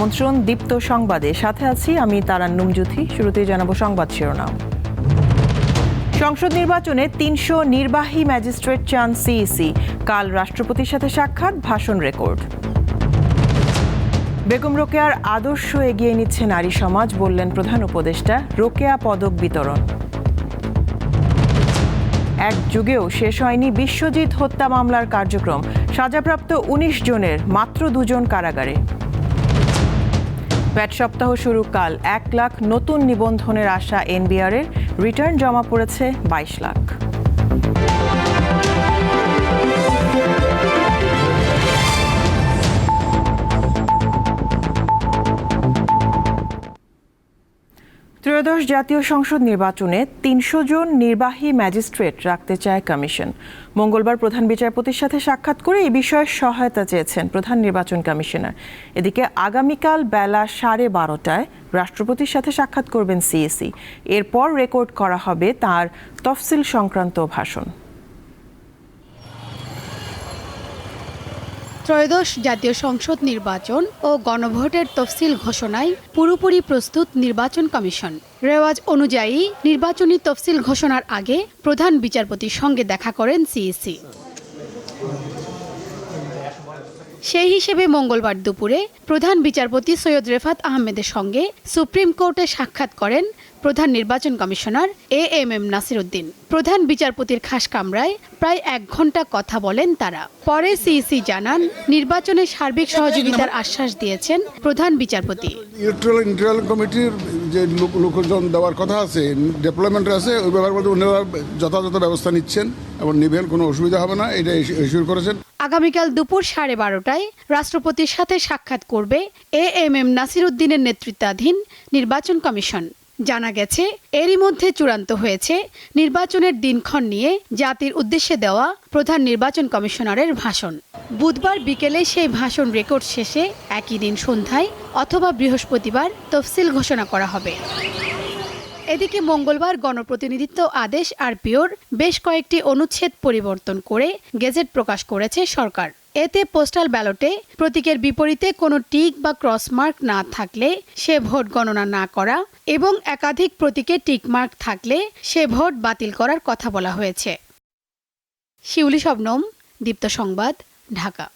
আমন্ত্রণ দীপ্ত সংবাদে। সাথে আছি আমি তারান্নুম জুথি শুরুতেই জানাব সংবাদ শিরোনাম। সংসদ নির্বাচনে তিনশো নির্বাহী ম্যাজিস্ট্রেট চান সিইসি। কাল রাষ্ট্রপতির সাথে সাক্ষাৎ, ভাষণ রেকর্ড। বেগম রোকেয়ার আদর্শ এগিয়ে নিচ্ছে নারী সমাজ, বললেন প্রধান উপদেষ্টা। রোকেয়া পদক বিতরণ। এক যুগেও শেষ হয়নি বিশ্বজিৎ হত্যা মামলার কার্যক্রম। সাজাপ্রাপ্ত উনিশ জনের, মাত্র দুজন কারাগারে। ব্যাট সপ্তাহ শুরু কাল। এক লাখ নতুন নিবন্ধনের আশা এনবিআরের। রিটার্ন জমা পড়েছে বাইশ লাখ। ত্রয়োদশ জাতীয় সংসদ নির্বাচনে তিনশো জন নির্বাহী ম্যাজিস্ট্রেট রাখতে চায় কমিশন। মঙ্গলবার প্রধান বিচারপতির সাথে সাক্ষাৎ করে এই বিষয়ে সহায়তা চেয়েছেন প্রধান নির্বাচন কমিশনার। এদিকে আগামীকাল বেলা সাড়ে বারোটায় রাষ্ট্রপতির সাথে সাক্ষাৎ করবেন সিএসি। এরপর রেকর্ড করা হবে তার তফসিল সংক্রান্ত ভাষণ। ত্রয়োদশ জাতীয় সংসদ নির্বাচন ও গণভোটের তফসিল ঘোষণায় পুরোপুরি প্রস্তুত নির্বাচন কমিশন। রেওয়াজ অনুযায়ী নির্বাচনী তফসিল ঘোষণার আগে প্রধান বিচারপতির সঙ্গে দেখা করেন সিইসি। সেই হিসেবে মঙ্গলবার দুপুরে প্রধান বিচারপতি সৈয়দ রেফাত আহমেদের সঙ্গে সুপ্রিম কোর্টে সাক্ষাৎ করেন প্রধান নির্বাচন commissioner A M M Nasiruddin. প্রধান বিচারপতির খাস কামরায় প্রায় এক ঘণ্টা কথা বলেন তারা। পরে সিইসি জানান নির্বাচনে সার্বিক সহযোগিতার আশ্বাস দিয়েছেন প্রধান বিচারপতি। ইলেকট্রাল কমিটির যে লোকজন দেওয়ার কথা আছে ডেভেলপমেন্টে আছে ওই ব্যাপার ওনারা যথাযথ ব্যবস্থা নিচ্ছেন এবং নিবেন কোনো অসুবিধা হবে না এটা ইস্যুর করেছেন। আগামীকাল দুপুর সাড়ে বারোটায় রাষ্ট্রপতির সাথে সাক্ষাৎ করবে এ এম এম নাসিরুদ্দিনের নেতৃত্বাধীন নির্বাচন কমিশন। জানা গেছে, এরই মধ্যে চূড়ান্ত হয়েছে নির্বাচনের দিনক্ষণ নিয়ে জাতির উদ্দেশ্যে দেওয়া প্রধান নির্বাচন কমিশনারের ভাষণ। বুধবার বিকেলে সেই ভাষণ রেকর্ড শেষে একই দিন সন্ধ্যায় অথবা বৃহস্পতিবার তফসিল ঘোষণা করা হবে। এদিকে মঙ্গলবার গণপ্রতিনিধিত্ব আদেশ আর পিওর বেশ কয়েকটি অনুচ্ছেদ পরিবর্তন করে গেজেট প্রকাশ করেছে সরকার। এতে পোস্টাল ব্যালটে প্রতীকের বিপরীতে কোনো টিক বা ক্রসমার্ক না থাকলে সে ভোট গণনা না করা এবং একাধিক প্রতীকে টিকমার্ক থাকলে সে ভোট বাতিল করার কথা বলা হয়েছে। শিউলি শবনম, দীপ্ত সংবাদ, ঢাকা।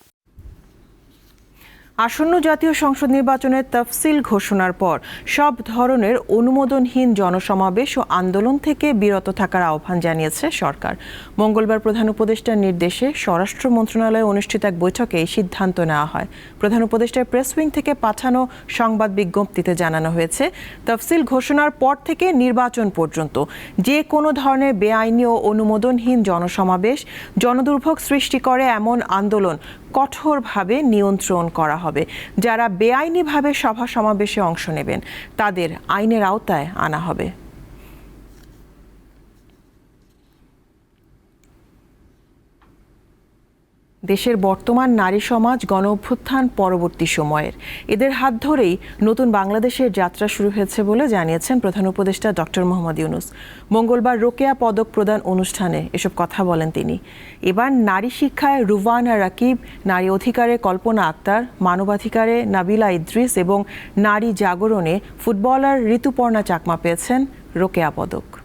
আসন্ন জাতীয় সংসদ নির্বাচনের তফসিল ঘোষণার পর সব ধরনের অনুমোদনহীন জনসমাবেশ ও আন্দোলন থেকে বিরত থাকার আহ্বান জানিয়েছে সরকার। মঙ্গলবার প্রধান উপদেষ্টার নির্দেশে স্বরাষ্ট্র মন্ত্রণালয়ে অনুষ্ঠিত এক বৈঠকে এই সিদ্ধান্ত নেওয়া হয়। প্রধান উপদেষ্টার প্রেস উইং থেকে পাঠানো সংবাদ বিজ্ঞপ্তিতে জানানো হয়েছে, তফসিল ঘোষণার পর থেকে নির্বাচন পর্যন্ত যে কোনো ধরনের বেআইনি ও অনুমোদনহীন জনসমাবেশ, জনদুর্ভোগ সৃষ্টি করে এমন আন্দোলন কঠোরভাবে নিয়ন্ত্রণ করা হবে। যারা বেআইনিভাবে সভা সমাবেশে অংশ নেবেন, তাদের আইনের আওতায় আনা হবে। দেশের বর্তমান নারী সমাজ গণ অভ্যুত্থান পরবর্তী সময়ের। এদের হাত ধরেই নতুন বাংলাদেশের যাত্রা শুরু হয়েছে বলে জানিয়েছেন প্রধান উপদেষ্টা ডক্টর মোহাম্মদ ইউনুস। মঙ্গলবার রোকেয়া পদক প্রদান অনুষ্ঠানে এসব কথা বলেন তিনি। এবার নারী শিক্ষায় রুভানা রাকিব, নারী অধিকারে কল্পনা আক্তার, মানবাধিকারে নাবিলা ইদ্রিস এবং নারী জাগরণে ফুটবলার ঋতুপর্ণা চাকমা পেয়েছেন রোকেয়া পদক।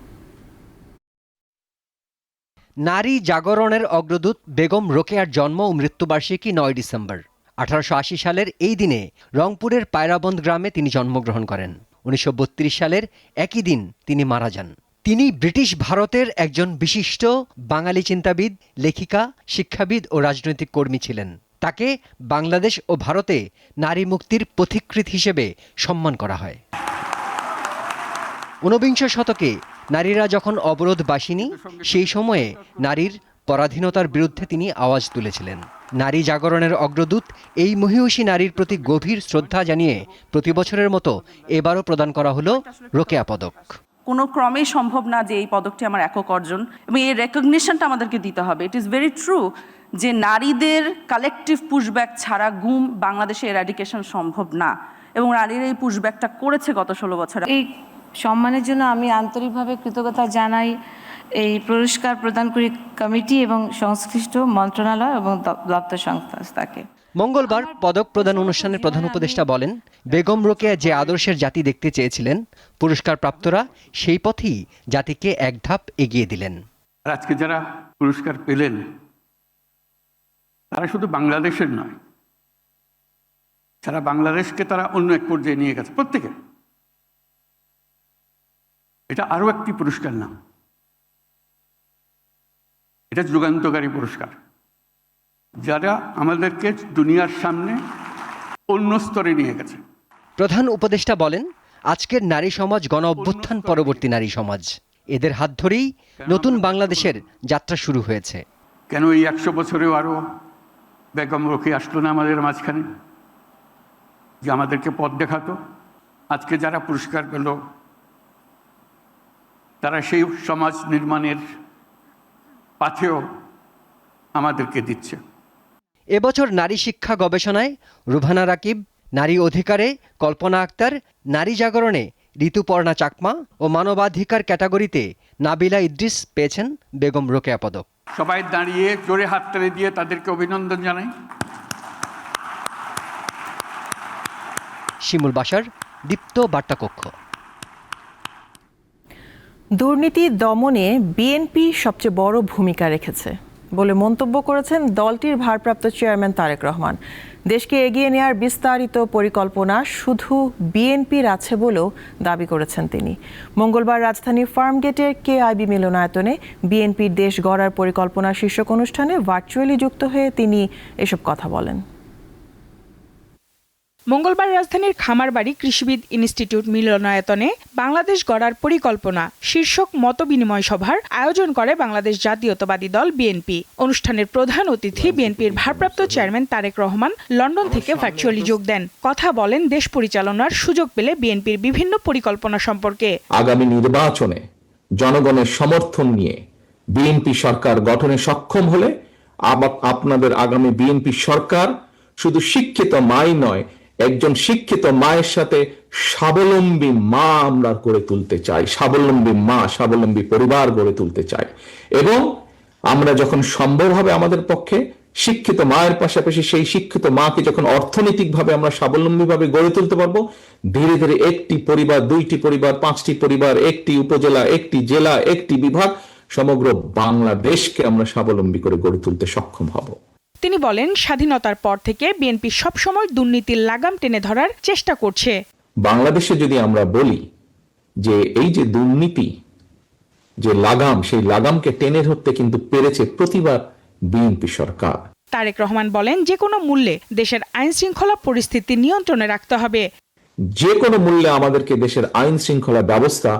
নারী জাগরণের অগ্রদূত বেগম রোকেয়ার জন্ম ও মৃত্যুবার্ষিকী নয় ডিসেম্বর। আঠারোশো আশি সালের এই দিনে রংপুরের পায়রাবন্দ গ্রামে তিনি জন্মগ্রহণ করেন। উনিশশো বত্রিশ সালের একই দিন তিনি মারা যান। তিনি ব্রিটিশ ভারতের একজন বিশিষ্ট বাঙালি চিন্তাবিদ, লেখিকা, শিক্ষাবিদ ও রাজনৈতিক কর্মী ছিলেন। তাকে বাংলাদেশ ও ভারতে নারী মুক্তির পথিকৃৎ হিসেবে সম্মান করা হয়। ঊনবিংশ শতকে নারীরা যখন অবরোধ বাসিনী, সেই সময়ে নারীর পরাধীনতার বিরুদ্ধে তিনি আওয়াজ তুলেছিলেন। নারী জাগরণের অগ্রদূত, এই মহিষী নারীর প্রতি গভীর শ্রদ্ধা জানিয়ে প্রতি বছরের মতো এবারও প্রদান করা হলো রোকেয়া পদক। কোনো ক্রমেই সম্ভব না যে এই পদকটি আমার একক অর্জন এবং এই রেকগনিশনটা আমাদেরকে দিতে হবে। ইট ইজ ভেরি ট্রু যে নারীদের কালেকটিভ পুশব্যাক ছাড়া গুম বাংলাদেশে এরাডিকেশন সম্ভব না এবং নারীরা এই পুশব্যাকটা করেছে গত ষোলো বছর। এই সম্মানের জন্য আমি আন্তরিকভাবে কৃতজ্ঞতা জানাই এই পুরস্কার প্রদানকারী কমিটি এবং সংশ্লিষ্ট মন্ত্রণালয় এবং দপ্তর সংস্থাকে। মঙ্গলবার পদক প্রদান অনুষ্ঠানে প্রধান উপদেষ্টা বলেন বেগম রোকেয়া যে আদর্শের জাতি দেখতে চেয়েছিলেন পুরস্কার প্রাপ্তরা সেই পথেই জাতিকে এক ধাপ এগিয়ে দিলেন। আর আজকে যারা পুরস্কার পেলেন তারা শুধু বাংলাদেশের নয় সারা বাংলাদেশকে তারা অন্য এক পর্যায়ে নিয়ে গেছে প্রত্যেকে এটা আরও একটি পুরস্কার নাম। এটা যুগান্তকারী পুরস্কার। যারা আমাদেরকে দুনিয়ার সামনে অন্য স্তরে নিয়ে গেছে। প্রধান উপদেষ্টা বলেন আজকের নারী সমাজ গণ অভ্যুত্থান পরবর্তী নারী সমাজ। এদের হাত ধরেই নতুন বাংলাদেশের যাত্রা শুরু হয়েছে। কেন এই একশো বছরেও আরও বেগম রোকে আসলো না আমাদের মাঝখানে? যে আমাদেরকে পথ দেখাতো। আজকে যারা পুরস্কার পেল তারা সেই সমাজ নির্মাণের পাথেও আমাদেরকে দিচ্ছে। এবছর নারী শিক্ষা গবেষণায় রুভানা রাকিব নারী অধিকারে কল্পনা আক্তার নারী জাগরণে ঋতুপর্ণা চাকমা ও মানবাধিকার ক্যাটাগরিতে নাবিলা ইদ্রিস পেয়েছেন বেগম রোকেয়া পদক। সবাই দাঁড়িয়ে জোরে হাততালি দিয়ে তাদেরকে অভিনন্দন জানাই। শিমুল বাসার দীপ্ত বার্তাকক্ষ। দুর্নীতি দমনে বিএনপি সবচেয়ে বড় ভূমিকা রেখেছে বলে মন্তব্য করেছেন দলটির ভারপ্রাপ্ত চেয়ারম্যান তারেক রহমান। দেশকে এগিয়ে নেওয়ার বিস্তারিত পরিকল্পনা শুধু বিএনপির আছে বলেও দাবি করেছেন তিনি। মঙ্গলবার রাজধানীর ফার্মগেটের কে আইবি মিলনায়তনে বিএনপির দেশ গড়ার পরিকল্পনা শীর্ষক অনুষ্ঠানে ভার্চুয়ালি যুক্ত হয়ে তিনি এসব কথা বলেন। মঙ্গলবার রাজধানীর খামারবাড়ি কৃষিবিদ ইনস্টিটিউট মিলনায়তনে বাংলাদেশ গড়ার পরিকল্পনা শীর্ষক মতবিনিময় সভার আয়োজন করে বাংলাদেশ জাতীয়তাবাদী দল বিএনপি। অনুষ্ঠানের প্রধান অতিথি বিএনপির ভারপ্রাপ্ত চেয়ারম্যান তারেক রহমান লন্ডন থেকে ভার্চুয়ালি যোগ দেন। কথা বলেন দেশ পরিচালনার সুযোগ পেলে বিএনপির বিভিন্ন পরিকল্পনা সম্পর্কে। আগামী নির্বাচনে জনগণের সমর্থন নিয়ে বিএনপি সরকার গঠনে সক্ষম হলে আপনাদের আগামী বিএনপি সরকার শুধু শিক্ষিত মাই নয় একজন শিক্ষিত মায়ের সাথে স্বাবলম্বী মা আমরা গড়ে তুলতে চাই, স্বাবলম্বী মা, স্বাবলম্বী পরিবার গড়ে তুলতে চাই। এবং আমরা যখন সম্ভব হবে আমাদের পক্ষে, শিক্ষিত মায়ের পাশাপাশি সেই শিক্ষিত মাকে যখন অর্থনৈতিকভাবে আমরা স্বাবলম্বীভাবে গড়ে তুলতে পারব, ধীরে ধীরে একটি পরিবার, দুইটি পরিবার, পাঁচটি পরিবার, একটি উপজেলা, একটি জেলা, একটি বিভাগ, সমগ্র বাংলাদেশকে আমরা স্বাবলম্বী করে গড়ে তুলতে সক্ষম হব। তিনি বলেন স্বাধীনতার পর থেকে বিএনপি সবসময় দুর্নীতির লাগাম টেনে ধরার চেষ্টা করছে। বাংলাদেশে যদি আমরা বলি যে এই যে দুর্নীতি যে লাগাম সেই লাগামকে টেনে ধরতে কিন্তু পেরেছে প্রতিবার বিএনপি সরকার। তারেক রহমান বলেন যে কোনো মূল্যে দেশের আইন শৃঙ্খলা পরিস্থিতি নিয়ন্ত্রণে রাখতে হবে। যে কোনো মূল্যে আমাদেরকে দেশের আইন শৃঙ্খলা ব্যবস্থা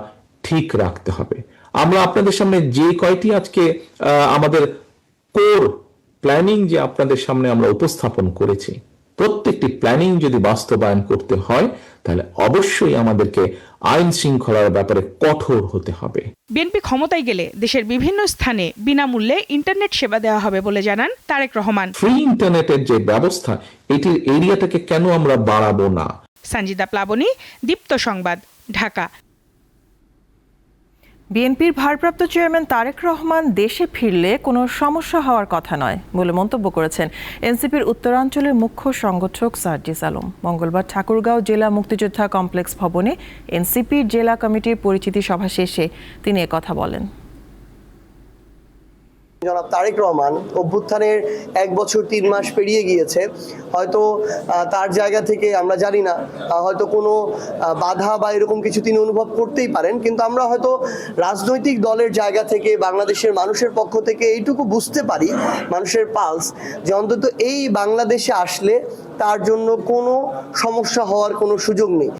ঠিক রাখতে হবে। আমরা আপনাদের সামনে যে কয়টি আজকে আমাদের কোর প্ল্যানিং যে আপনাদের সামনে আমরা উপস্থাপন করেছি প্রত্যেকটি প্ল্যানিং যদি বাস্তবায়ন করতে হয় তাহলে অবশ্যই আমাদেরকে আইন শৃঙ্খলার ব্যাপারে কঠোর হতে হবে। বিএনপি ক্ষমতায় গেলে দেশের বিভিন্ন স্থানে বিনামূল্যে ইন্টারনেট সেবা দেওয়া হবে বলে জানান তারেক রহমান। ফ্রি ইন্টারনেটের যে ব্যবস্থা এটির এরিয়াটাকে কেন আমরা বাড়াবো না? সঞ্জিদা প্লাবনী দীপ্ত সংবাদ ঢাকা। বিএনপির ভারপ্রাপ্ত চেয়ারম্যান তারেক রহমান দেশে ফিরলে কোনো সমস্যা হওয়ার কথা নয় বলে মন্তব্য করেছেন এনসিপির উত্তরাঞ্চলের মুখ্য সংগঠক সার্জিস আলম। মঙ্গলবার ঠাকুরগাঁও জেলা মুক্তিযোদ্ধা কমপ্লেক্স ভবনে এনসিপির জেলা কমিটির পরিচিতি সভা শেষে তিনি কথা বলেন। জনাব তারেক রহমান অভ্যুত্থানের এক বছর তিন মাস পেরিয়ে গিয়েছে। হয়তো তার জায়গা থেকে আমরা জানি না হয়তো কোনো বাধা বা এরকম কিছু তিনি অনুভব করতেই পারেন, কিন্তু আমরা হয়তো রাজনৈতিক দলের জায়গা থেকে, বাংলাদেশের মানুষের পক্ষ থেকে এইটুকু বুঝতে পারি, মানুষের পালস, যে অন্তত এই বাংলাদেশে আসলে তার জন্য কোনো সমস্যা হওয়ার কোনো সুযোগ নেই।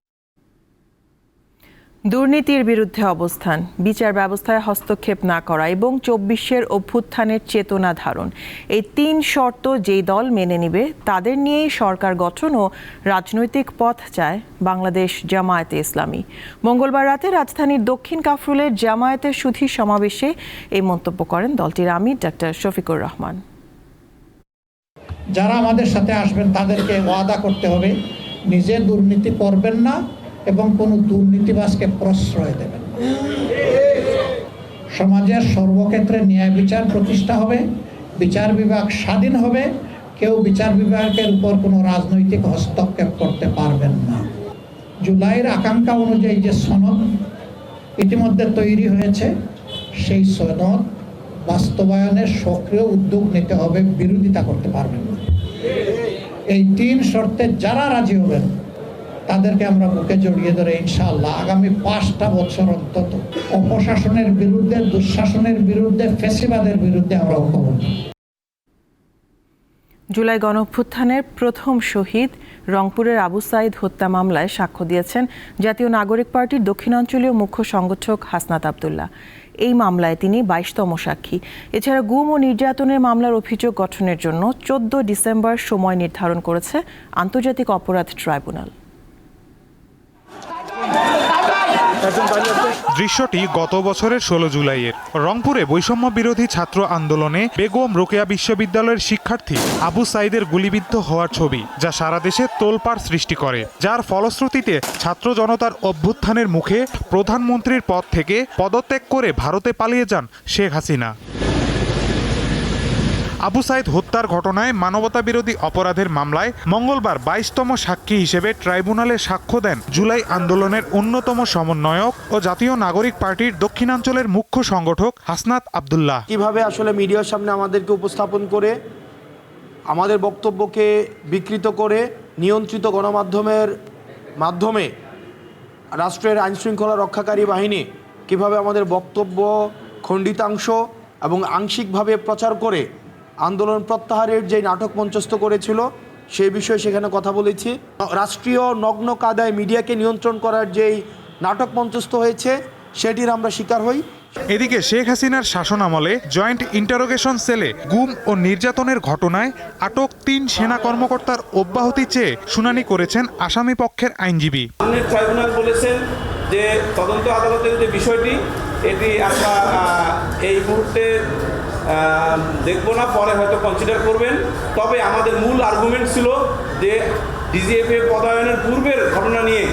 দুর্নীতির বিরুদ্ধে অবস্থান। বিচার ব্যবস্থায় হস্তক্ষেপ না করা এবং চব্বিশের অভ্যুত্থানের চেতনা ধারণ। এই তিন শর্ত যেই দল মেনে নিবে, তাদের নিয়েই সরকার গঠন ও রাজনৈতিক পথ চায় বাংলাদেশ জামায়াতে ইসলামী। মঙ্গলবার রাতে রাজধানীর দক্ষিণ কাফরুলের জামায়াতের সুধী সমাবেশে এই মন্তব্য করেন দলটির আমির ডাক্তার শফিকুর রহমান। যারা আমাদের সাথে আসবেন, তাদেরকে ওয়াদা করতে হবে, নিজে দুর্নীতি করবেন না এবং কোনো দুর্নীতিবাজকে প্রশ্রয় দেবেন। সমাজের সর্বক্ষেত্রে ন্যায় বিচার প্রতিষ্ঠা হবে, বিচার বিভাগ স্বাধীন হবে, কেউ বিচার বিভাগের উপর কোনো রাজনৈতিক হস্তক্ষেপ করতে পারবেন না। জুলাইয়ের আকাঙ্ক্ষা অনুযায়ী যে সনদ ইতিমধ্যে তৈরি হয়েছে, সেই সনদ বাস্তবায়নের সক্রিয় উদ্যোগ নিতে হবে, বিরোধিতা করতে পারবেন না। এই তিন শর্তে যারা রাজি হবেন তাদেরকে আমরা বুকে জড়িয়ে ধরে ইনশাআল্লাহ আগামী পাঁচটা বছর অন্তত অপশাসনের বিরুদ্ধে, দুঃশাসনের বিরুদ্ধে, ফেসিবাদের বিরুদ্ধে আমরা ঐক্যবদ্ধ। জুলাই গণঅভ্যুত্থানের প্রথম শহীদ রংপুরের আবু সাইদ হত্যা মামলায় সাক্ষ্য দিয়েছেন জাতীয় নাগরিক পার্টির দক্ষিণাঞ্চলীয় মুখ্য সংগঠক হাসনাত আবদুল্লাহ। এই মামলায় তিনি বাইশতম সাক্ষী। এছাড়া গুম ও নির্যাতনের মামলার অভিযোগ গঠনের জন্য চোদ্দ ডিসেম্বর সময় নির্ধারণ করেছে আন্তর্জাতিক অপরাধ ট্রাইব্যুনাল। দৃশ্যটি গত বছরের ষোলো জুলাইয়ের। রংপুরে বৈষম্য বিরোধী ছাত্র আন্দোলনে বেগম রোকেয়া বিশ্ববিদ্যালয়ের শিক্ষার্থী আবু সাইদের গুলিবিদ্ধ হওয়ার ছবি, যা সারা দেশে তোলপাড় সৃষ্টি করে। যার ফলশ্রুতিতে ছাত্র জনতার অভ্যুত্থানের মুখে প্রধানমন্ত্রীর পদ থেকে পদত্যাগ করে ভারতে পালিয়ে যান শেখ হাসিনা। আবু সাইদ হত্যার ঘটনায় মানবতা বিরোধী অপরাধের মামলায় মঙ্গলবার বাইশতম সাক্ষী হিসেবে ট্রাইব্যুনালে সাক্ষ্য দেন জুলাই আন্দোলনের অন্যতম সমন্বয়ক ও জাতীয় নাগরিক পার্টির দক্ষিণাঞ্চলের মুখ্য সংগঠক হাসনাত আবদুল্লাহ। কীভাবে আসলে মিডিয়ার সামনে আমাদেরকে উপস্থাপন করে, আমাদের বক্তব্যকে বিকৃত করে নিয়ন্ত্রিত গণমাধ্যমের মাধ্যমে রাষ্ট্রের আইনশৃঙ্খলা রক্ষাকারী বাহিনী কীভাবে আমাদের বক্তব্য, খণ্ডিতাংশ এবং আংশিকভাবে প্রচার করে আন্দোলন প্রত্যাহারের যে নাটক মঞ্চস্থ করেছিল সেই বিষয়ে সেখানে কথা বলেছি। রাষ্ট্রীয় নগ্ন কাদায় মিডিয়াকে নিয়ন্ত্রণ করার যেই নাটক মঞ্চস্থ হয়েছে সেটির আমরা শিকার হই। এদিকে শেখ হাসিনার শাসনামলে জয়েন্ট ইন্টারোগেশন সেলে গুম ও নির্যাতনের ঘটনায় আটক তিন সেনা কর্মকর্তার অব্যাহতি চেয়ে শুনানি করেছেন আসামি পক্ষের আইনজীবী। ট্রাইব্যুনাল বলেছেন যে তদন্ত আদালতের যে বিষয়টি এটি আমরা এই মুহূর্তে দেখব না পরে হয়তো কনসিডার করবেন। তবে আমাদের মূল আর্গুমেন্ট ছিল যে ডিজিএফএ পদায়নের পূর্বের ঘটনা নিয়ে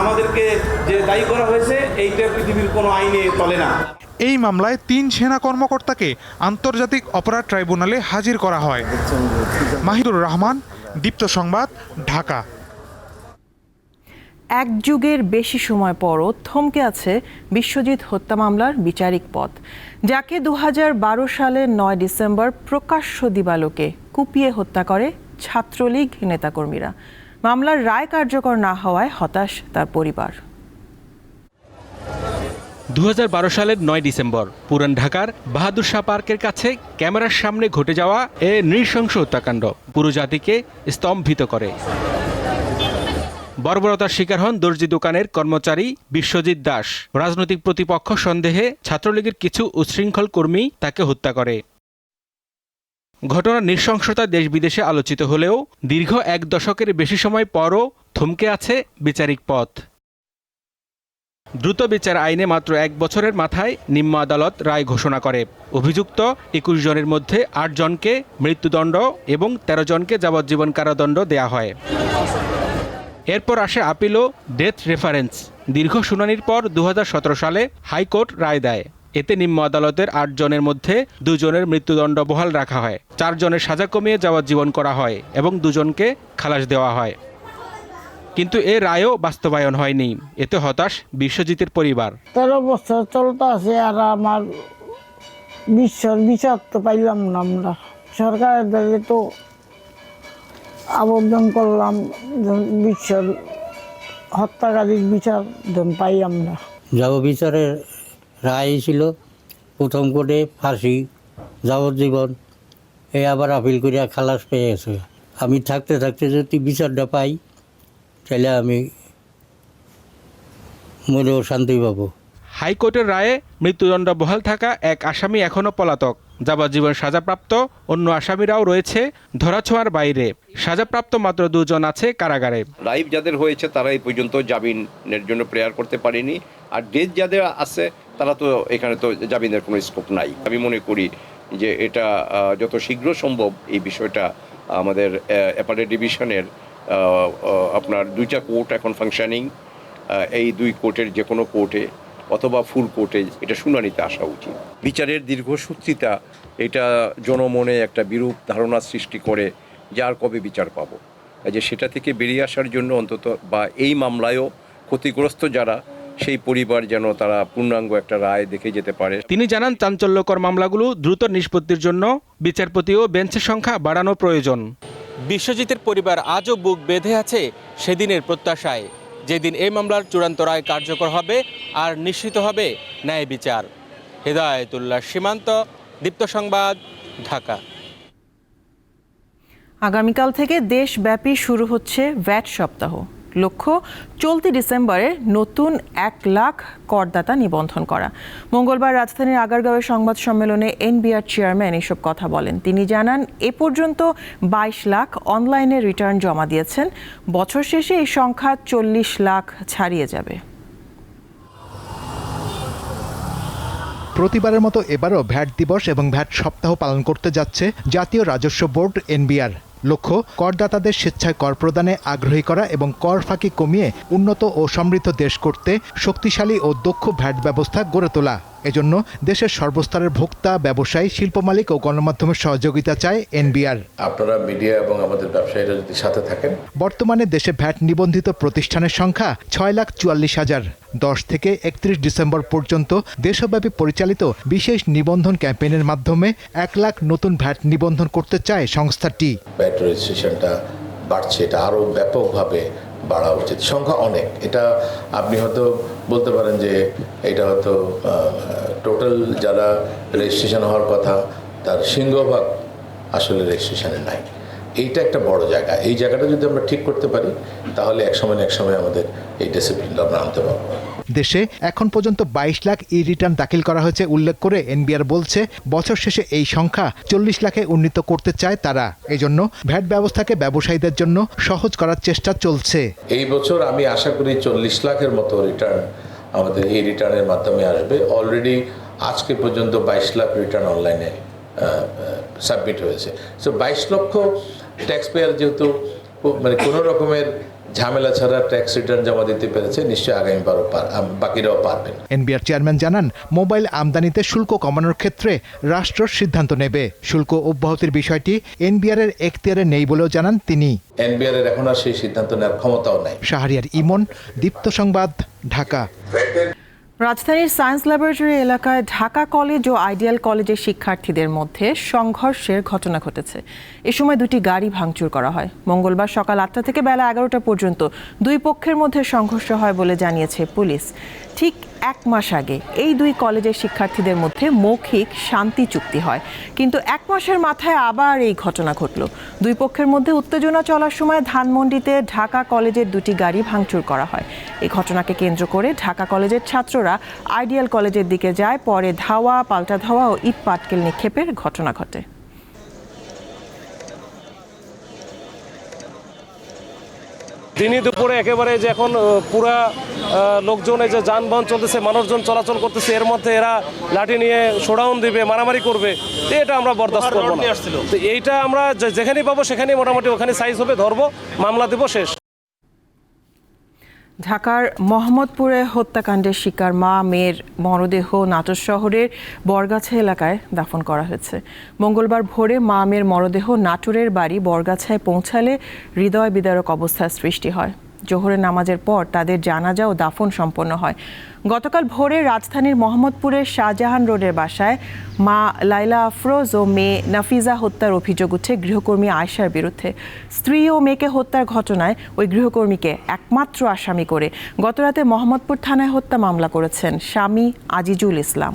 আমাদেরকে যে দায়ী করা হয়েছে এইটা পৃথিবীর কোনো আইনে চলে না। এই মামলায় তিন সেনা কর্মকর্তাকে আন্তর্জাতিক অপরাধ ট্রাইব্যুনালে হাজির করা হয়। মাহিদুর রহমান দীপ্ত সংবাদ ঢাকা। এক যুগের বেশি সময় পরও থমকে আছে বিশ্বজিৎ হত্যা মামলার বিচারিক পথ যাকে দু বারো সালের নয় ডিসেম্বর প্রকাশ্য দিবালোকে কুপিয়ে হত্যা করে ছাত্রলীগ নেতাকর্মীরা। মামলার রায় কার্যকর না হওয়ায় হতাশ তার পরিবার। দু হাজার বারো সালের নয় ডিসেম্বর, পুরান ঢাকার বাহাদুর শাহ পার্কের কাছে ক্যামেরার সামনে ঘটে যাওয়া এ নৃশংস হত্যাকাণ্ড পুরো জাতিকে স্তম্ভিত করে। বর্বরতার শিকার হন দর্জি দোকানের কর্মচারী বিশ্বজিৎ দাস। রাজনৈতিক প্রতিপক্ষ সন্দেহে ছাত্রলীগের কিছু উচ্ছৃঙ্খল কর্মী তাকে হত্যা করে। ঘটনার নৃশংসতা দেশ বিদেশে আলোচিত হলেও দীর্ঘ এক দশকের বেশি সময় পরও থমকে আছে বিচারিক পথ। দ্রুত বিচার আইনে মাত্র এক বছরের মাথায় নিম্ন আদালত রায় ঘোষণা করে। অভিযুক্ত একুশ জনের মধ্যে আট জনকে মৃত্যুদণ্ড এবং তেরো জনকে যাবজ্জীবন কারাদণ্ড দেয়া হয়। এরপর আসে আপিল ও ডেথ রেফারেন্স। দীর্ঘ শুনানির পর দু হাজার সতেরো সালে হাইকোর্ট রায় দেয়। এতে নিম্ন আদালতের আট জনের মধ্যে দুজনের মৃত্যুদণ্ড বহাল রাখা হয়। চারজনের সাজা কমিয়ে যাবজ্জীবন করা হয় এবং দুজনকে খালাস দেওয়া হয়। কিন্তু এ রায়ও বাস্তবায়ন হয়নি। এতে হতাশ বিশ্বজিতের পরিবার। তেরো বছর চলতে আছে আর আমার বিশ্বর বিচার তো পাইলাম না আমরা। সরকারের তো আবেদন করলাম বিশ্বর হত্যাকারীর বিচার পাই আমরা। যাব বিচারের রায় ছিল প্রথম কোর্টে ফাঁসি যাবজ্জীবন এই আবার আপিল করিয়া খালাস পেয়ে গেছে। আমি থাকতে থাকতে যদি বিচারটা পাই তাহলে আমি মরেও শান্তি পাবো। হাইকোর্টের রায়ে মৃত্যুদণ্ড বহাল থাকা এক আসামি এখনও পলাতক। যাবজ্জীবন সাজাপ্রাপ্ত অন্য আসামিরাও রয়েছে। ধরাছোঁয়ার বাইরে সাজাপ্রাপ্ত মাত্র দুজন আছে কারাগারে। লাইভ যাদের হয়েছে, তারা এই পর্যন্ত জামিনের জন্য প্রেয়ার করতে পারেনি। আর ডেথ যাদের আছে, তারা তো এখানে তো জামিনের কোনো স্কোপ নাই। আমি মনে করি যে এটা যত শীঘ্র সম্ভব এই বিষয়টা, আমাদের অ্যাপারেট ডিভিশনের আপনার দুইটা কোর্ট এখন ফাংশনিং এই দুই কোর্টের যে কোনো কোর্টে অথবা ফুল কোর্টে এটা শুনানিতে আসা উচিত। বিচারের দীর্ঘসূত্রিতা এটা জনমনে একটা বিরূপ ধারণা সৃষ্টি করে যে আর কবে বিচার পাবো। যে সেটা থেকে বেরিয়ে আসার জন্য অন্তত বা এই মামলায়ও ক্ষতিগ্রস্ত যারা সেই পরিবার যেন তারা পূর্ণাঙ্গ একটা রায় দেখে যেতে পারে। তিনি জানান চাঞ্চল্যকর মামলাগুলো দ্রুত নিষ্পত্তির জন্য বিচারপতি ও বেঞ্চের সংখ্যা বাড়ানো প্রয়োজন। বিশ্বজিতের পরিবার আজও বুক বেঁধে আছে সেদিনের প্রত্যাশায়। যেদিন এই মামলার চূড়ান্ত রায় কার্যকর হবে আর নিশ্চিত হবে ন্যায় বিচার। হৃদয়তুল্লাহ সীমান্ত, দীপ্ত সংবাদ, ঢাকা। আগামীকাল থেকে দেশব্যাপী শুরু হচ্ছে ভ্যাট সপ্তাহ। লক্ষ্য চলতি ডিসেম্বরে নতুন এক লাখ করদাতা নিবন্ধন করা। মঙ্গলবার রাজধানীর আগারগাঁওয়ের সংবাদ সম্মেলনে এনবিআর চেয়ারম্যান এসব কথা বলেন। তিনি জানান, এ পর্যন্ত বাইশ লাখ অনলাইনে রিটার্ন জমা দিয়েছেন। বছর শেষে এই সংখ্যা চল্লিশ লাখ ছাড়িয়ে যাবে। প্রতিবারের মতো এবারও ভ্যাট দিবস এবং ভ্যাট সপ্তাহ পালন করতে যাচ্ছে জাতীয় রাজস্ব বোর্ড, এনবিআর। লক্ষ্য করদাতাদের স্বেচ্ছায় কর প্রদানে আগ্রহী করা এবং কর ফাঁকি কমিয়ে উন্নত ও সমৃদ্ধ দেশ করতে শক্তিশালী ও দক্ষ ভ্যাট ব্যবস্থা গড়ে তোলা। এজন্য দেশের সর্বস্তরের ভোক্তা ব্যবসায়ী শিল্প মালিক ও গণমাধ্যমের সহযোগিতা চায় এনবিআর। আপনারা মিডিয়া এবং আমাদের ব্যবসায়ীরা যদি সাথে থাকেন। বর্তমানে দেশে ভ্যাট নিবন্ধিত প্রতিষ্ঠানের সংখ্যা ছয় লাখ চুয়াল্লিশ হাজার। দশ থেকে একত্রিশ ডিসেম্বর পর্যন্ত দেশব্যাপী পরিচালিত বিশেষ নিবন্ধন ক্যাম্পেইনের মাধ্যমে এক লাখ নতুন ভ্যাট নিবন্ধন করতে চায় সংস্থাটি। ব্যাট রেজিস্ট্রেশনটা বাড়ছে, এটা আরও ব্যাপকভাবে বাড়া উচিত। সংখ্যা অনেক। এটা আপনি হয়তো বলতে পারেন যে এটা হয়তো টোটাল যারা রেজিস্ট্রেশন হওয়ার কথা, তার সিংহভাগ আসলে রেজিস্ট্রেশনে নাই। এইটা একটা বড় জায়গা। এই জায়গাটা যদি আমরা ঠিক করতে পারি তাহলে এক সময় না এক সময় আমাদের এই ডিসিপ্লিনটা আমরা আনতে পারব। দেশে এখন পর্যন্ত বাইশ লাখ ই রিটার্ন দাখিল করা হয়েছে উল্লেখ করে এনবিআর বলছে বছর শেষে এই সংখ্যা চল্লিশ লাখে উন্নীত করতে চায় তারা। এজন্য ভ্যাট ব্যবস্থাকে ব্যবসায়ীদের জন্য সহজ করার চেষ্টা চলছে। এই বছর আমি আশা করি চল্লিশ লাখের মতো রিটার্ন আমাদের এই রিটার্নের মাধ্যমে আসবে। অলরেডি আজকে পর্যন্ত বাইশ লাখ রিটার্ন অনলাইনে সাবমিট হয়েছে। সো বাইশ লক্ষ ট্যাক্স পেয়ার যেহেতু মানে কোনো রকমের ঝামেলা ছাড়া ট্যাক্স রিটার্ন জমা দিতে পেরেছে নিশ্চয়ই আগামীবারও পার বাকিরাও পারবেন। এনবিআর চেয়ারম্যান জানান মোবাইল আমদানিতে শুল্ক কমানোর ক্ষেত্রে রাষ্ট্র সিদ্ধান্ত নেবে। শুল্ক অব্যাহতির বিষয়টি এনবিআর এর এখতিয়ারে নেই বলেও জানান তিনি। এনবিআর এর এখন আর সেই সিদ্ধান্ত নেওয়ার ক্ষমতাও নাই। শাহরিয়ার ইমন দীপ্ত সংবাদ ঢাকা। রাজধানীর সায়েন্স ল্যাবরেটরি এলাকায় ঢাকা কলেজ ও আইডিয়াল কলেজের শিক্ষার্থীদের মধ্যে সংঘর্ষের ঘটনা ঘটেছে। এ সময় দুটি গাড়ি ভাঙচুর করা হয়। মঙ্গলবার সকাল আটটা থেকে বেলা এগারোটা পর্যন্ত দুই পক্ষের মধ্যে সংঘর্ষ হয় বলে জানিয়েছে পুলিশ। ঠিক এক মাস আগে এই দুই কলেজের শিক্ষার্থীদের মধ্যে মৌখিক শান্তি চুক্তি হয়। কিন্তু এক মাসের মাথায় আবার এই ঘটনা ঘটল। দুই পক্ষের মধ্যে উত্তেজনা চলার সময় ধানমন্ডিতে ঢাকা কলেজের দুটি গাড়ি ভাঙচুর করা হয়। এই ঘটনাকে কেন্দ্র করে ঢাকা কলেজের ছাত্ররা আইডিয়াল কলেজের দিকে যায়, পরে ধাওয়া, পাল্টা ধাওয়া ও ইট পাটকেল নিক্ষেপের ঘটনা ঘটে। দিনই দুপুরে একেবারে যে এখন পুরা লোকজন এই যে যানবাহন চলতেছে মানুষজন চলাচল করতেছে এর মধ্যে এরা লাঠি নিয়ে শোডাউন দিবে মারামারি করবে এটা আমরা বরদাস্ত করব না। তো এইটা আমরা যে- যেখানেই পাবো সেখানেই মোটামুটি ওখানে সাইজ হবে ধরবো মামলা দেবো শেষ। ঢাকার মোহাম্মদপুরে হত্যাকাণ্ডের শিকার মা, মেয়ের মরদেহ নাটোর শহরের বরগাছা এলাকায় দাফন করা হয়েছে। মঙ্গলবার ভোরে মা, মেয়ের মরদেহ নাটোরের বাড়ি বরগাছায় পৌঁছালে হৃদয় বিদারক অবস্থার সৃষ্টি হয়। জোহরের নামাজের পর তাদের জানাজা ও দাফন সম্পন্ন হয়। গতকাল ভোরে রাজধানীর মোহাম্মদপুরের শাহজাহান রোডের বাসায় মা লাইলা আফরোজ ও মেয়ে নাফিজা হত্যার অভিযোগ উঠে গৃহকর্মী আয়সার বিরুদ্ধে। স্ত্রী ও মেয়েকে হত্যার ঘটনায় ওই গৃহকর্মীকে একমাত্র আসামি করে গতরাতে মোহাম্মদপুর থানায় হত্যা মামলা করেছেন স্বামী আজিজুল ইসলাম।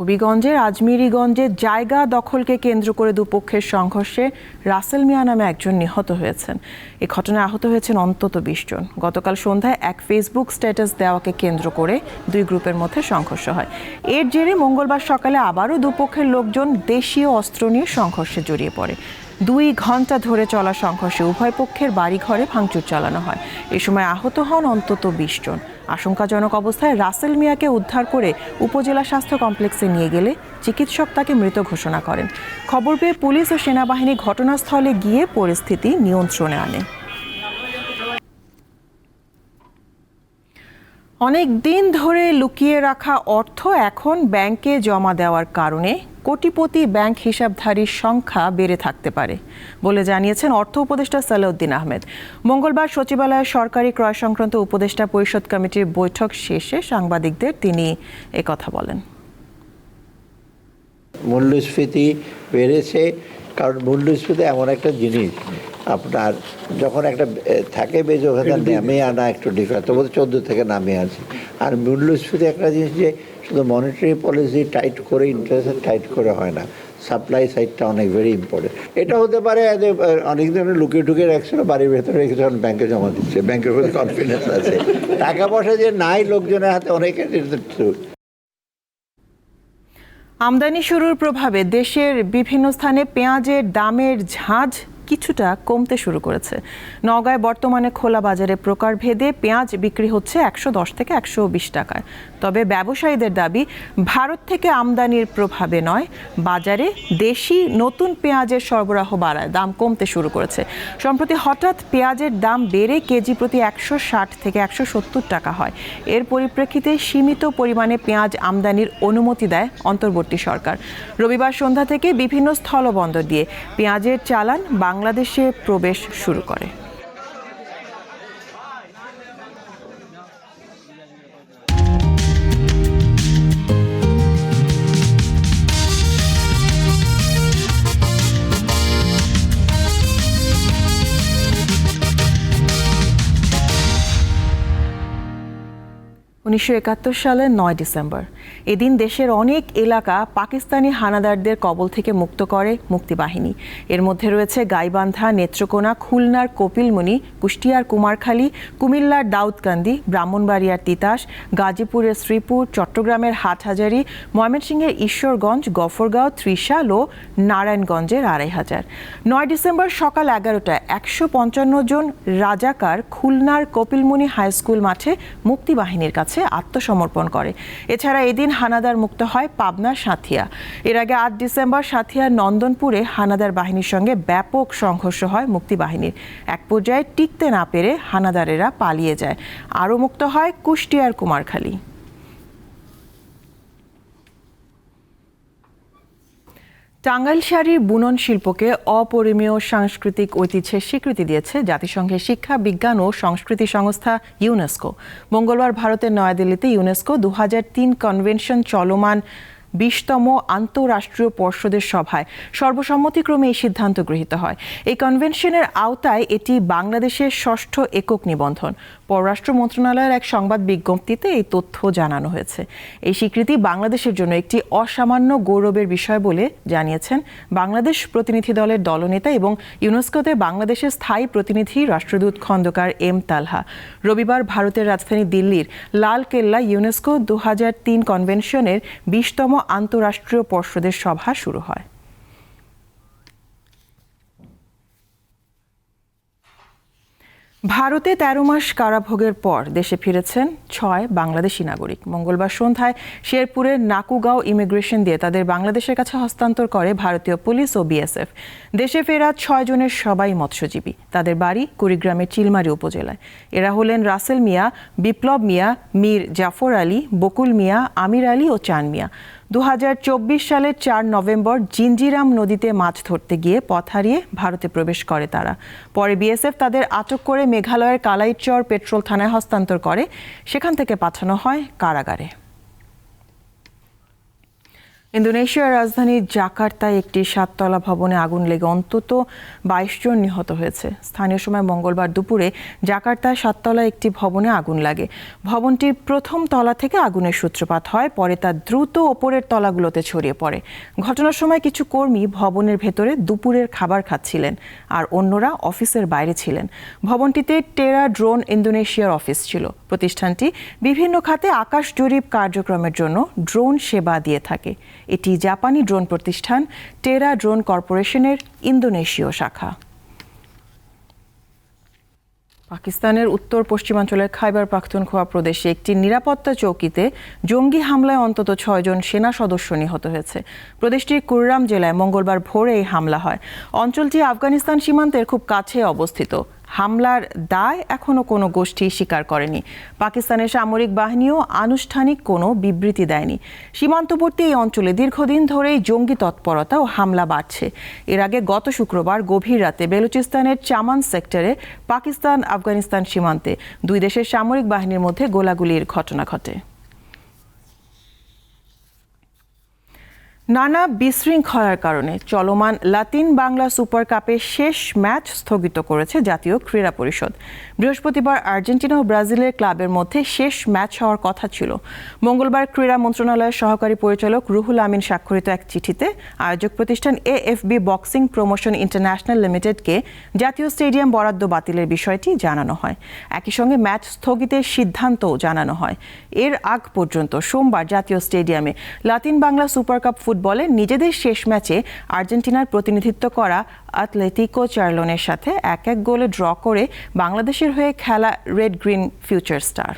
হবিগঞ্জের আজমিরিগঞ্জে জায়গা দখলকে কেন্দ্র করে দুপক্ষের সংঘর্ষে রাসেল মিয়া নামে একজন নিহত হয়েছেন। এ ঘটনায় আহত হয়েছেন অন্তত বিশ জন। গতকাল সন্ধ্যায় এক ফেসবুক স্ট্যাটাস দেওয়াকে কেন্দ্র করে দুই গ্রুপের মধ্যে সংঘর্ষ হয়। এর জেরে মঙ্গলবার সকালে আবারও দুপক্ষের লোকজন দেশীয় অস্ত্র নিয়ে সংঘর্ষে জড়িয়ে পড়ে। দুই ঘণ্টা ধরে চলা সংঘর্ষে উভয় পক্ষের বাড়িঘরে ভাঙচুর চালানো হয়। এ সময় আহত হন অন্তত বিশ জন। আশঙ্কাজনক অবস্থায় রাসেল মিয়াকে উদ্ধার করে উপজেলা স্বাস্থ্য কমপ্লেক্সে নিয়ে গেলে চিকিৎসক তাকে মৃত ঘোষণা করেন। খবর পেয়ে পুলিশ ও সেনাবাহিনী ঘটনাস্থলে গিয়ে পরিস্থিতি নিয়ন্ত্রণে আনে। অনেক দিন ধরে লুকিয়ে রাখা অর্থ এখন ব্যাংকে জমা দেওয়ার কারণে কোটিপতি ব্যাংক হিসাবধারীর সংখ্যা বেড়ে থাকতে পারে বলে জানিয়েছেন অর্থ উপদেষ্টা সালাউদ্দিন আহমেদ। মঙ্গলবার সচিবালয়ে সরকারি ক্রয় সংক্রান্ত উপদেষ্টা পরিষদ কমিটির বৈঠক শেষে সাংবাদিকদের তিনি একথা বলেন। মূল্যস্ফীতি বেড়েছে কারণ মূল্যস্ফীতি এমন একটা জিনিস আপনার যখন একটা থাকে বেজ ওখানে নামে আনা একটু ডিফারেন্ট তবু চোদ্দ থেকে নামে আছে আর মূল্যস্ফীতি একটা জিনিস যে শুধু মনিটারি পলিসি টাইট করে ইন্টারেস্ট টাইট করে হয় না। সাপ্লাই সাইডটা অনেক ভেরি ইম্পর্টেন্ট এটা হতে পারে অনেক ধরনের লুকিয়ে টুকিয়ে রাখছিল বাড়ির ভেতরে রেখে যখন ব্যাংকে জমা দিচ্ছে। ব্যাংকের প্রতি কনফিডেন্স আছে। টাকা পয়সা যে নাই লোকজনের হাতে অনেকের আমদানি শুরুর প্রভাবে দেশের বিভিন্ন স্থানে পেঁয়াজের দামের ঝাঁজ কিছুটা কমতে শুরু করেছে। নগায় বর্তমানে খোলা বাজারে প্রকারভেদে পেঁয়াজ বিক্রি হচ্ছে একশো দশ থেকে একশো বিশ টাকায়। তবে ব্যবসায়ীদের দাবি, ভারত থেকে আমদানির প্রভাবে নয়, বাজারে দেশি নতুন পেঁয়াজের সরবরাহ বাড়ায়, দাম কমতে শুরু করেছে। সম্প্রতি হঠাৎ পেঁয়াজের দাম বেড়ে কেজি প্রতি একশো ষাট থেকে একশো সত্তর টাকা হয়। এর পরিপ্রেক্ষিতে সীমিত পরিমাণে পেঁয়াজ আমদানির অনুমতি দেয় অন্তর্বর্তী সরকার। রবিবার সন্ধ্যা থেকে বিভিন্ন স্থলবন্দর দিয়ে পেঁয়াজের চালান বাংলাদেশে প্রবেশ শুরু করে। উনিশশো একাত্তর সালের নয় ডিসেম্বর। এদিন দেশের অনেক এলাকা পাকিস্তানি হানাদারদের কবল থেকে মুক্ত করে মুক্তিবাহিনী এর মধ্যে রয়েছে গাইবান্ধা, নেত্রকোনা, খুলনার কপিলমুনি, কুষ্টিয়ার কুমারখালী, কুমিল্লার দাউদকান্দি, ব্রাহ্মণবাড়িয়ার তিতাস, গাজীপুরের শ্রীপুর, চট্টগ্রামের হাটহাজারি, ময়মনসিংহের ঈশ্বরগঞ্জ, গফরগাঁও, ত্রিশাল ও নারায়ণগঞ্জের আড়াই হাজার। নয় ডিসেম্বর সকাল এগারোটায় একশো পঞ্চান্ন জন রাজাকার খুলনার কপিলমুনি হাই স্কুল মাঠে মুক্তিবাহিনীর কাছে আত্মসমর্পণ করে। এছাড়া এদিন হানাদার মুক্ত হয় পাবনার সাঁথিয়া। এর আগে আট ডিসেম্বর সাঁথিয়ার নন্দনপুরে হানাদার বাহিনীর সঙ্গে ব্যাপক সংঘর্ষ হয় মুক্তিবাহিনীর। এক পর্যায়ে টিকতে না পেরে হানাদারেরা পালিয়ে যায়। আরও মুক্ত হয় কুষ্টিয়ার কুমারখালী। টাঙ্গাইল শাড়ির বুনন শিল্পকে অপরিমেয় সাংস্কৃতিক ঐতিহ্যের স্বীকৃতি দিয়েছে জাতিসংঘের শিক্ষা, বিজ্ঞান ও সংস্কৃতি সংস্থা ইউনেস্কো। মঙ্গলবার ভারতের নয়াদিল্লিতে ইউনেস্কো দু হাজার তিন কনভেনশন চলমান বিশতম আন্তঃরাষ্ট্রীয় পর্ষদের সভায় সর্বসম্মতিক্রমে এই সিদ্ধান্ত গৃহীত হয়। এই কনভেনশনের আওতায় এটি বাংলাদেশের ষষ্ঠ একক নিবন্ধন। পররাষ্ট্র মন্ত্রণালয়ের এক সংবাদ বিজ্ঞপ্তিতে এই তথ্য জানানো হয়েছে। এই স্বীকৃতি বাংলাদেশের জন্য একটি অসামান্য গৌরবের বিষয় বলে জানিয়েছেন বাংলাদেশ প্রতিনিধি দলের দলনেতা এবং ইউনেস্কোতে বাংলাদেশের স্থায়ী প্রতিনিধি রাষ্ট্রদূত খন্দকার এম তালহা। রবিবার ভারতের রাজধানী দিল্লির লাল কেল্লা ইউনেস্কো দু হাজার তিন কনভেনশনের বিশতম আন্তঃরাষ্ট্রীয় পর্ষদের সভা শুরু হয়। ভারতে তেরো মাস কারাভোগের পর দেশে ফিরেছেন ছয় বাংলাদেশি নাগরিক। মঙ্গলবার সন্ধ্যায় শেরপুরের নাকুগাঁও ইমিগ্রেশন দিয়ে তাদের বাংলাদেশের কাছে হস্তান্তর করে ভারতীয় পুলিশ ও বিএসএফ। দেশে ফেরা ছয় জনের সবাই মৎস্যজীবী। তাদের বাড়ি কুড়িগ্রামের চিলমারি উপজেলায়। এরা হলেন রাসেল মিয়া, বিপ্লব মিয়া, মীর জাফর আলী, বকুল মিয়া, আমির আলী ও চান মিয়া। দু হাজার চব্বিশ সালের চার নভেম্বর জিঞ্জিরাম নদীতে মাছ ধরতে গিয়ে পথ হারিয়ে ভারতে প্রবেশ করে তারা। পরে বিএসএফ তাদের আটক করে মেঘালয়ের কালাইচর পেট্রোল থানায় হস্তান্তর করে। সেখান থেকে পাঠানো হয় কারাগারে। ইন্দোনেশিয়ার রাজধানী জাকার্তায় একটি সাততলা ভবনে আগুন লেগে অন্তত বাইশ জন নিহত হয়েছে। স্থানীয় সময় মঙ্গলবার দুপুরে জাকার্তায় সাততলা একটি ভবনে আগুন লাগে। ভবনটির প্রথম তলা থেকে আগুনের সূত্রপাত হয়, পরে তা দ্রুত ওপরের তলাগুলোতে ছড়িয়ে পড়ে। ঘটনার সময় কিছু কর্মী ভবনের ভেতরে দুপুরের খাবার খাচ্ছিলেন আর অন্যরা অফিসের বাইরে ছিলেন। ভবনটিতে টেরা ড্রোন ইন্দোনেশিয়ার অফিস ছিল। প্রতিষ্ঠানটি বিভিন্ন খাতে আকাশ জরিপ কার্যক্রমের জন্য ড্রোন সেবা দিয়ে থাকে। এটি জাপানি ড্রোন প্রতিষ্ঠান টেরা ড্রোন কর্পোরেশনের ইন্দোনেশীয় শাখা। পাকিস্তানের উত্তর পশ্চিমাঞ্চলের খাইবার পাখতুনখোয়া প্রদেশে একটি নিরাপত্তা চৌকিতে জঙ্গি হামলায় অন্তত ছয়জন সেনা সদস্য নিহত হয়েছে। প্রদেশটির কুররাম জেলায় মঙ্গলবার ভোরে এই হামলা হয়। অঞ্চলটি আফগানিস্তান সীমান্তের খুব কাছে অবস্থিত। হামলার দায় এখনও কোনো গোষ্ঠী স্বীকার করেনি। পাকিস্তানের সামরিক বাহিনীও আনুষ্ঠানিক কোনো বিবৃতি দেয়নি। সীমান্তবর্তী এই অঞ্চলে দীর্ঘদিন ধরেই জঙ্গি তৎপরতা ও হামলা বাড়ছে। এর আগে গত শুক্রবার গভীর রাতে বেলুচিস্তানের চামান সেক্টরে পাকিস্তান আফগানিস্তান সীমান্তে দুই দেশের সামরিক বাহিনীর মধ্যে গোলাগুলির ঘটনা ঘটে। নানা বিশৃঙ্খলার কারণে চলমান লাতিন বাংলা সুপার কাপের শেষ ম্যাচ স্থগিত করেছে জাতীয় ক্রীড়া পরিষদ। বৃহস্পতিবার আর্জেন্টিনা ও ব্রাজিলের ক্লাবের মধ্যে শেষ ম্যাচ হওয়ার কথা ছিল। মঙ্গলবার ক্রীড়া মন্ত্রণালয়ের সহকারী পরিচালক রুহুল আমিন স্বাক্ষরিত এক চিঠিতে আয়োজক প্রতিষ্ঠান এএফবি বক্সিং প্রমোশন ইন্টারন্যাশনাল লিমিটেডকে জাতীয় স্টেডিয়াম বরাদ্দ বাতিলের বিষয়টি জানানো হয়। একই সঙ্গে ম্যাচ স্থগিতের সিদ্ধান্তও জানানো হয়। এর আগ পর্যন্ত সোমবার জাতীয় স্টেডিয়ামে লাতিন বাংলা সুপার কাপ ফুটবলে নিজেদের শেষ ম্যাচে আর্জেন্টিনার প্রতিনিধিত্ব করা আতলেতিকো চার্লনের সাথে এক এক গোলে ড্র করে বাংলাদেশের হয়ে খেলা রেড গ্রিন ফিউচার স্টার।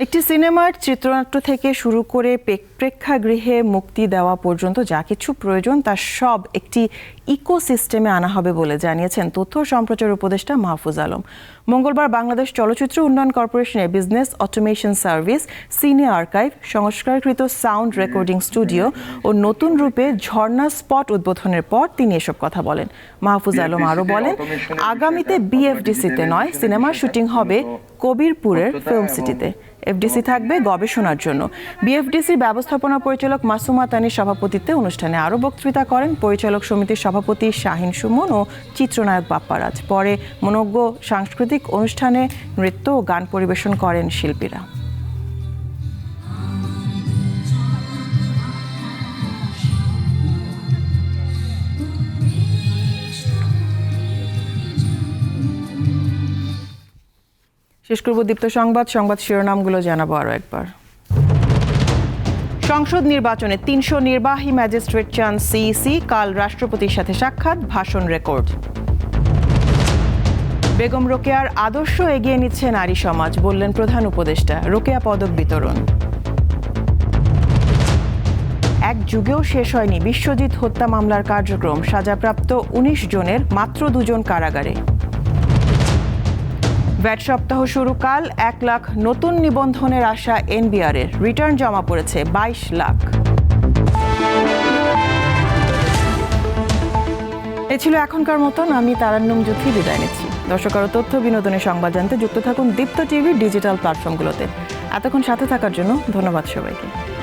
একটি সিনেমার চিত্রনাট্য থেকে শুরু করে প্রেক্ষাগৃহে মুক্তি দেওয়া পর্যন্ত যা কিছু প্রয়োজন, তার সব একটি ইকোসিস্টেমে আনা হবে বলে জানিয়েছেন তথ্য সম্প্রচার উপদেষ্টা মাহফুজ আলম। মঙ্গলবার বাংলাদেশ চলচ্চিত্র উন্নয়ন কর্পোরেশনের business automation service cine archive সংস্কারকৃত sound recording studio ও নতুন রূপে ঝর্ণা স্পট উদ্বোধনের পর তিনি এসব কথা বলেন। মাহফুজ আলম আরও বলেন আগামীতে বিএফডিসিতে নয় সিনেমার শুটিং হবে কবিরপুরের ফিল্ম সিটিতে। এফডিসি থাকবে গবেষণার জন্য। বিএফডিসির ব্যবস্থাপনা পরিচালক মাসুমা তানির সভাপতিত্বে অনুষ্ঠানে আরও বক্তৃতা করেন পরিচালক সমিতির সভাপতি শাহিন সুমন ও চিত্রনায়ক বাপ্পারাজ। পরে মনোজ্ঞ সাংস্কৃতিক অনুষ্ঠানে নৃত্য ও গান পরিবেশন করেন শিল্পীরা। শেষ করব দীপ্ত সংবাদ সংবাদ শিরোনামগুলো জানাব আরও একবার। সংসদ নির্বাচনে তিনশো নির্বাহী ম্যাজিস্ট্রেট চান সিইসি, কাল রাষ্ট্রপতির সাথে সাক্ষাৎ, ভাষণ রেকর্ড। বেগম রোকেয়ার আদর্শ এগিয়ে নিচ্ছে নারী সমাজ, বললেন প্রধান উপদেষ্টা, রোকেয়া পদক বিতরণ। এক যুগেও শেষ হয়নি বিশ্বজিৎ হত্যা মামলার কার্যক্রম, সাজাপ্রাপ্ত উনিশ জনের মাত্র দুজন কারাগারে। ভ্যাট সপ্তাহ শুরু কাল। এক লাখ নতুন নিবন্ধনের আশা এনবিআর এর রিটার্ন জমা পড়েছে বাইশ লাখ। এ ছিল এখনকার মতন। আমি তারান্নুম যুথি বিদায় নিচ্ছি। দর্শক আরও তথ্য, বিনোদনের সংবাদ জানতে যুক্ত থাকুন দীপ্ত টিভির ডিজিটাল প্ল্যাটফর্মগুলোতে। এতক্ষণ সাথে থাকার জন্য ধন্যবাদ সবাইকে।